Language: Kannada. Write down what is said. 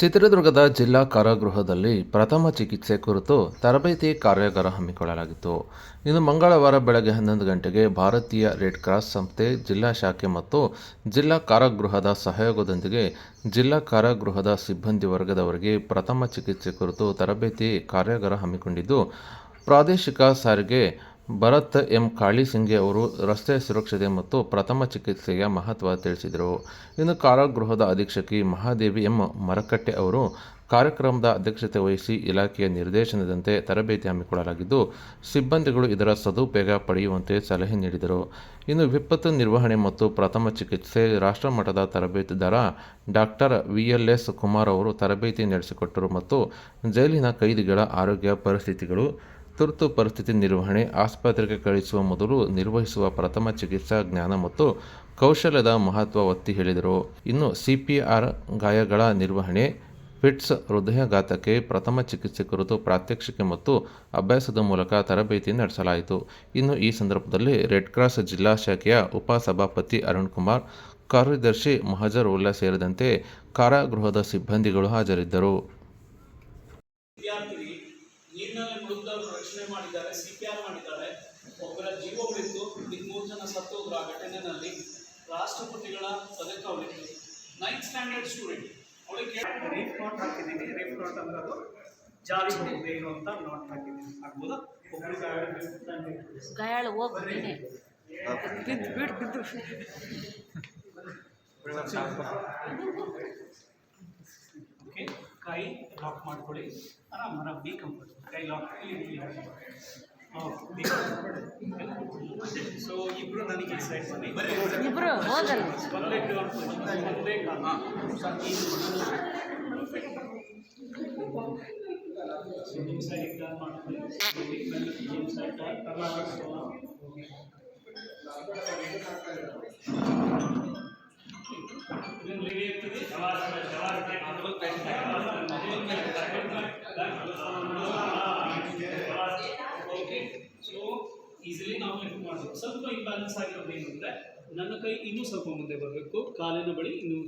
ಚಿತ್ರದುರ್ಗದ ಜಿಲ್ಲಾ ಕಾರಾಗೃಹದಲ್ಲಿ ಪ್ರಥಮ ಚಿಕಿತ್ಸೆ ಕುರಿತು ತರಬೇತಿ ಕಾರ್ಯಾಗಾರ ಹಮ್ಮಿಕೊಳ್ಳಲಾಗಿತ್ತು. ಇನ್ನು ಮಂಗಳವಾರ ಬೆಳಗ್ಗೆ ಹನ್ನೊಂದು ಗಂಟೆಗೆ ಭಾರತೀಯ ರೆಡ್ ಕ್ರಾಸ್ ಸಂಸ್ಥೆ, ಜಿಲ್ಲಾ ಶಾಖೆ ಮತ್ತು ಜಿಲ್ಲಾ ಕಾರಾಗೃಹದ ಸಹಯೋಗದೊಂದಿಗೆ ಜಿಲ್ಲಾ ಕಾರಾಗೃಹದ ಸಿಬ್ಬಂದಿ ವರ್ಗದವರಿಗೆ ಪ್ರಥಮ ಚಿಕಿತ್ಸೆ ಕುರಿತು ತರಬೇತಿ ಕಾರ್ಯಾಗಾರ ಹಮ್ಮಿಕೊಂಡಿದ್ದು, ಪ್ರಾದೇಶಿಕ ಸಾರಿಗೆ ಭರತ್ ಎಂ ಕಾಳಿಸಿಂಗೆ ಅವರು ರಸ್ತೆ ಸುರಕ್ಷತೆ ಮತ್ತು ಪ್ರಥಮ ಚಿಕಿತ್ಸೆಯ ಮಹತ್ವ ತಿಳಿಸಿದರು. ಇನ್ನು ಕಾರಾಗೃಹದ ಅಧೀಕ್ಷಕಿ ಮಹಾದೇವಿ ಎಂ ಮರಕಟ್ಟೆ ಅವರು ಕಾರ್ಯಕ್ರಮದ ಅಧ್ಯಕ್ಷತೆ ವಹಿಸಿ ಇಲಾಖೆಯ ನಿರ್ದೇಶನದಂತೆ ತರಬೇತಿ ಹಮ್ಮಿಕೊಳ್ಳಲಾಗಿದ್ದು, ಸಿಬ್ಬಂದಿಗಳು ಇದರ ಸದುಪಯೋಗ ಪಡೆಯುವಂತೆ ಸಲಹೆ ನೀಡಿದರು. ಇನ್ನು ವಿಪತ್ತು ನಿರ್ವಹಣೆ ಮತ್ತು ಪ್ರಥಮ ಚಿಕಿತ್ಸೆ ರಾಷ್ಟ್ರಮಟ್ಟದ ತರಬೇತುದಾರ ಡಾಕ್ಟರ್ ವಿಎಲ್ಎಸ್ ಕುಮಾರ್ ಅವರು ತರಬೇತಿ ನಡೆಸಿಕೊಟ್ಟರು ಮತ್ತು ಜೈಲಿನ ಕೈದಿಗಳ ಆರೋಗ್ಯ ಪರಿಸ್ಥಿತಿಗಳು ತುರ್ತು ಪರಿಸ್ಥಿತಿ ನಿರ್ವಹಣೆ, ಆಸ್ಪತ್ರೆಗೆ ಕಳುಹಿಸುವ ಮೊದಲು ನಿರ್ವಹಿಸುವ ಪ್ರಥಮ ಚಿಕಿತ್ಸಾ ಜ್ಞಾನ ಮತ್ತು ಕೌಶಲ್ಯದ ಮಹತ್ವ ಒತ್ತಿ ಹೇಳಿದರು. ಇನ್ನು ಸಿಪಿಆರ್ ಗಾಯಗಳ ನಿರ್ವಹಣೆ ಫಿಟ್ಸ್ ಹೃದಯಾಘಾತಕ್ಕೆ ಪ್ರಥಮ ಚಿಕಿತ್ಸೆ ಕುರಿತು ಪ್ರಾತ್ಯಕ್ಷಿಕೆ ಮತ್ತು ಅಭ್ಯಾಸದ ಮೂಲಕ ತರಬೇತಿ ನಡೆಸಲಾಯಿತು. ಇನ್ನು ಈ ಸಂದರ್ಭದಲ್ಲಿ ರೆಡ್ ಕ್ರಾಸ್ ಜಿಲ್ಲಾ ಶಾಖೆಯ ಉಪ ಸಭಾಪತಿ ಅರುಣ್ ಕುಮಾರ್, ಕಾರ್ಯದರ್ಶಿ ಮಹಜರ್ ಉಲ್ಲಾ ಸೇರಿದಂತೆ ಕಾರಾಗೃಹದ ಸಿಬ್ಬಂದಿಗಳು ಹಾಜರಿದ್ದರು. ವಿದ್ಯಾರ್ಥಿ ನೀರಿನಲ್ಲಿ ಮುಳುಗದವರು ರಕ್ಷಣೆ ಮಾಡಿದ್ದಾರೆ ಸಿ ಪಿ ಆರ್ ಮಾಡಿದ್ದಾರೆ. ಒಬ್ಬರ ಜೀವ ಬಿತ್ತು ಇನ್ನು ಮೂರು ಜನ ಸತ್ತೋದ್ರು ಆ ಘಟನೆಯಲ್ಲಿ ರಾಷ್ಟ್ರಪತಿಗಳ ಪದಕ ಅವಳಿಗೆ ನೈನ್ತ್ ಸ್ಟ್ಯಾಂಡರ್ಡ್ ಸ್ಟೂಡೆಂಟ್ ಅವಳಿಗೆ ರೇಫ್ ನೋಟ್ ಹಾಕಿದ್ದೀನಿ. ರೇಫ್ ನೋಟ್ ಅನ್ನೋದು ಜಾರಿ ಹೋಗದೆ ಅಂತ ನೋಟ್ ಹಾಕಿದ್ದೀನಿ. ಆಗ್ಬೋದಾ? ಗಾಯಾಳ ಹೋಗ್ಬಿಟ್ಟಿದೆ. ಬಿದ್ದು ಬಿಟ್ಟು ಬಿದ್ದು. ಓಕೆ. ಕೈ ಲಾಕ್ ಮಾಡ್ಕೊಳ್ಳಿ. ಆರಾಮ್ ಆರಾಮ್ ಬಿ ಕಂಫರ್ಟ್ ಕೈ ಲಾಕ್ ಸೊ ಇಬ್ರು ನನಗೆ ಈ ಸೈಡ್ ಬನ್ನಿ ಇಬ್ರು ಹೋಗಲ್ಲ. ಒಂದೇ ಒಂದೇ ನಿಮ್ಮ ಸೈಡ್ ಟರ್ನ್ ಮಾಡ್ಕೊಳ್ಳಿ. ನಿಮ್ಮ ಸೈಡ್ ಟರ್ನ್ ಇದನ್ನು ರೆಡಿ ಆಗ್ತದೆ? ಸೊ ನಾವು ಸ್ವಲ್ಪ ಇಂಬ್ಯಾಲೆನ್ಸ್ ಆಗಿರೋದು ಏನು ನನ್ನ ಕೈ ಇನ್ನೂ ಸ್ವಲ್ಪ ಮುಂದೆ ಬರಬೇಕು, ಕಾಲಿನ ಬಳಿ ಇನ್ನೂ